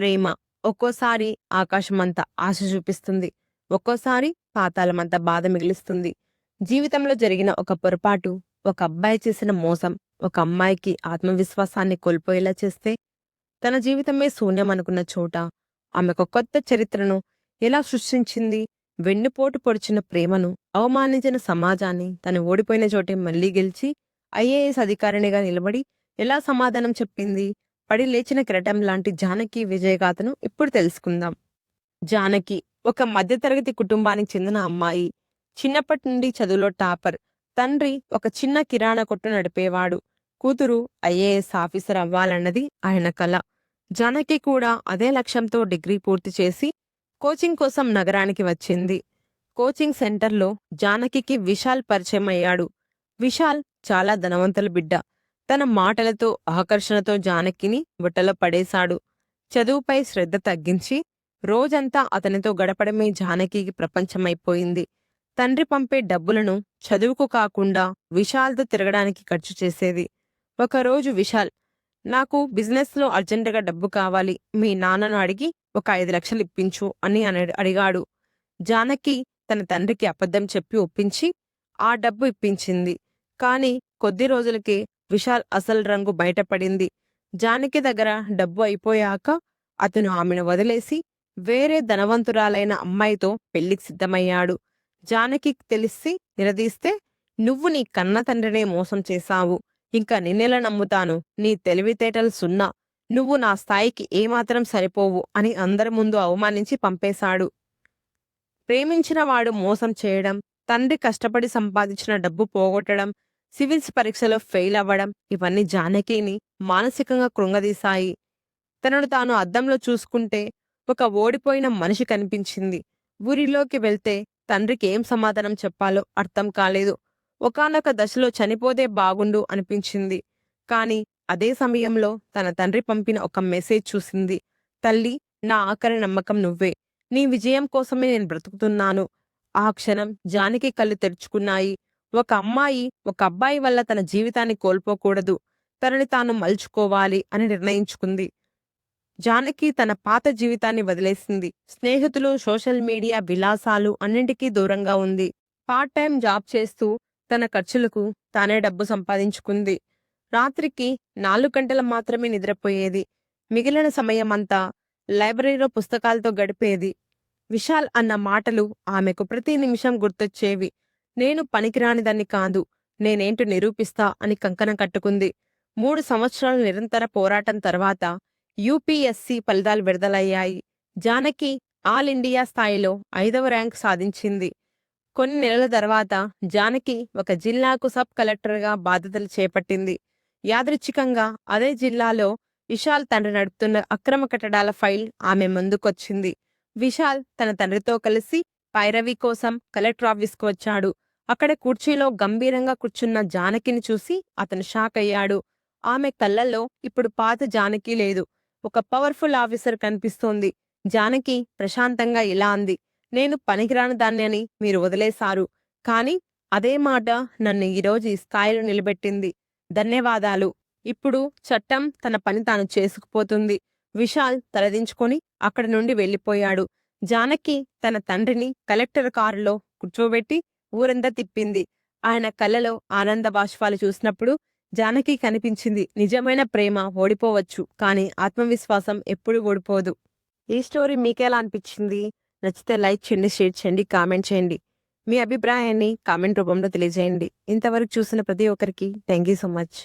ప్రేమ ఒక్కోసారి ఆకాశమంత ఆశ చూపిస్తుంది. ఒక్కోసారి పాతాళమంత బాధ మిగిలిస్తుంది. జీవితంలో జరిగిన ఒక పొరపాటు ఒక అబ్బాయి చేసిన మోసం ఒక అమ్మాయికి ఆత్మవిశ్వాసాన్ని కోల్పోయేలా చేస్తే తన జీవితమే శూన్యం అనుకున్న చోట ఆమెకు కొత్త చరిత్రను ఎలా సృష్టించింది? వెన్నుపోటు పొడిచిన ప్రేమను అవమానించిన సమాజాన్ని తను ఓడిపోయిన చోటే మళ్ళీ గెలిచి ఐఏఎస్ అధికారినిగా నిలబడి ఎలా సమాధానం చెప్పింది? పడి లేచిన కిరటం లాంటి జానకి విజయగాథను ఇప్పుడు తెలుసుకుందాం. జానకి ఒక మధ్యతరగతి కుటుంబానికి చెందిన అమ్మాయి. చిన్నప్పటి నుండి చదువులో టాపర్. తండ్రి ఒక చిన్న కిరాణా కొట్టు నడిపేవాడు. కూతురు ఐఏఎస్ ఆఫీసర్ అవ్వాలన్నది ఆయన కల. జానకి కూడా అదే లక్ష్యంతో డిగ్రీ పూర్తి చేసి కోచింగ్ కోసం నగరానికి వచ్చింది. కోచింగ్ సెంటర్లో జానకికి విశాల్ పరిచయం అయ్యాడు విశాల్ చాలా ధనవంతుల బిడ్డ. తన మాటలతో ఆకర్షణతో జానకిని బుట్టలో పడేశాడు. చదువుపై శ్రద్ధ తగ్గించి రోజంతా అతనితో గడపడమే జానకికి ప్రపంచమైపోయింది. తండ్రి పంపే డబ్బులను చదువుకు కాకుండా విశాల్తో తిరగడానికి ఖర్చు చేసేది. ఒకరోజు విశాల్ నాకు బిజినెస్లో అర్జెంటుగా డబ్బు కావాలి. మీ నాన్నను అడిగి ఒక ఐదు లక్షలు ఇప్పించు అని అడిగాడు. జానకి తన తండ్రికి అబద్ధం చెప్పి ఒప్పించి ఆ డబ్బు ఇప్పించింది. కాని కొద్ది రోజులకే విశాల్ అసలు రంగు బయటపడింది. జానకి దగ్గర డబ్బు అయిపోయాక అతను ఆమెను వదిలేసి వేరే ధనవంతురాలైన అమ్మాయితో పెళ్ళికి సిద్ధమయ్యాడు. జానకి తెలిసి నిలదీస్తే నువ్వు నీ కన్న తండ్రినే మోసం చేశావు. ఇంకా నిన్నెలా నమ్ముతాను? నీ తెలివితేటలు సున్నా. నువ్వు నా స్థాయికి ఏమాత్రం సరిపోవు అని అందరి ముందు అవమానించి పంపేశాడు. ప్రేమించిన వాడు మోసం చేయడం తండ్రి కష్టపడి సంపాదించిన డబ్బు పోగొట్టడం సివిల్స్ పరీక్షలో ఫెయిల్ అవ్వడం ఇవన్నీ జానకిని మానసికంగా కృంగదీశాయి. తనను తాను అద్దంలో చూసుకుంటే ఒక ఓడిపోయిన మనిషి కనిపించింది. ఊరిలోకి వెళ్తే తండ్రికి ఏం సమాధానం చెప్పాలో అర్థం కాలేదు. ఒకానొక దశలో చనిపోతే బాగుండు అనిపించింది. కాని అదే సమయంలో తన తండ్రి పంపిన ఒక మెసేజ్ చూసింది. తల్లి నా ఆఖరి నమ్మకం నువ్వే. నీ విజయం కోసమే నేను బ్రతుకుతున్నాను. ఆ క్షణం జానకి కళ్ళు తెరుచుకున్నాయి. ఒక అమ్మాయి ఒక అబ్బాయి వల్ల తన జీవితాన్ని కోల్పోకూడదు. తనని తాను మలుచుకోవాలి అని నిర్ణయించుకుంది. జానకి తన పాత జీవితాన్ని వదిలేసింది. స్నేహితులు సోషల్ మీడియా విలాసాలు అన్నింటికీ దూరంగా ఉంది. పార్ట్ టైం జాబ్ చేస్తూ తన ఖర్చులకు తానే డబ్బు సంపాదించుకుంది. రాత్రికి నాలుగు గంటలు మాత్రమే నిద్రపోయేది. మిగిలిన సమయమంతా లైబ్రరీలో పుస్తకాలతో గడిపేది. విశాల్ అన్న మాటలు ఆమెకు ప్రతి నిమిషం గుర్తొచ్చేవి. నేను పనికిరానిదాన్ని కాదు. నేనేంటో నిరూపిస్తా అని కంకణం కట్టుకుంది. మూడు సంవత్సరాల నిరంతర పోరాటం తర్వాత యూపీఎస్సీ ఫలితాలు విడుదలయ్యాయి. జానకి ఆల్ ఇండియా స్థాయిలో ఐదవ ర్యాంక్ సాధించింది. కొన్ని నెలల తర్వాత జానకి ఒక జిల్లాకు సబ్ కలెక్టర్గా బాధ్యతలు చేపట్టింది. యాదృచ్ఛికంగా అదే జిల్లాలో విశాల్ తండ్రి నడుపుతున్న అక్రమ కట్టడాల ఫైల్ ఆమె ముందుకొచ్చింది. విశాల్ తన తండ్రితో కలిసి పైరవి కోసం కలెక్టర్ ఆఫీస్కు వచ్చాడు. అక్కడ కుర్చీలో గంభీరంగా కూర్చున్న జానకిని చూసి అతను షాక్ అయ్యాడు. ఆమె కళ్ళల్లో ఇప్పుడు పాత జానకి లేదు. ఒక పవర్ఫుల్ ఆఫీసర్ కనిపిస్తోంది. జానకి ప్రశాంతంగా ఇలా అంది. నేను పనికిరాని దాన్ని అని మీరు వదిలేశారు. కాని అదే మాట నన్ను ఈరోజు ఈ స్థాయిలో నిలబెట్టింది. ధన్యవాదాలు. ఇప్పుడు చట్టం తన పని తాను చేసుకుపోతుంది. విశాల్ తలదించుకొని అక్కడి నుండి వెళ్ళిపోయాడు. జానకి తన తండ్రిని కలెక్టర్ కారులో కూర్చోబెట్టి ఊరంతా తిప్పింది. ఆయన కళ్ళలో ఆనంద బాష్పాలు చూసినప్పుడు జానకి కనిపించింది. నిజమైన ప్రేమ ఓడిపోవచ్చు కానీ ఆత్మవిశ్వాసం ఎప్పుడు ఓడిపోదు. ఈ స్టోరీ మీకెలా అనిపించింది? నచ్చితే లైక్ చేయండి షేర్ చేయండి కామెంట్ చేయండి. మీ అభిప్రాయాన్ని కామెంట్ రూపంలో తెలియజేయండి. ఇంతవరకు చూసిన ప్రతి ఒక్కరికి థ్యాంక్ యూ సో మచ్.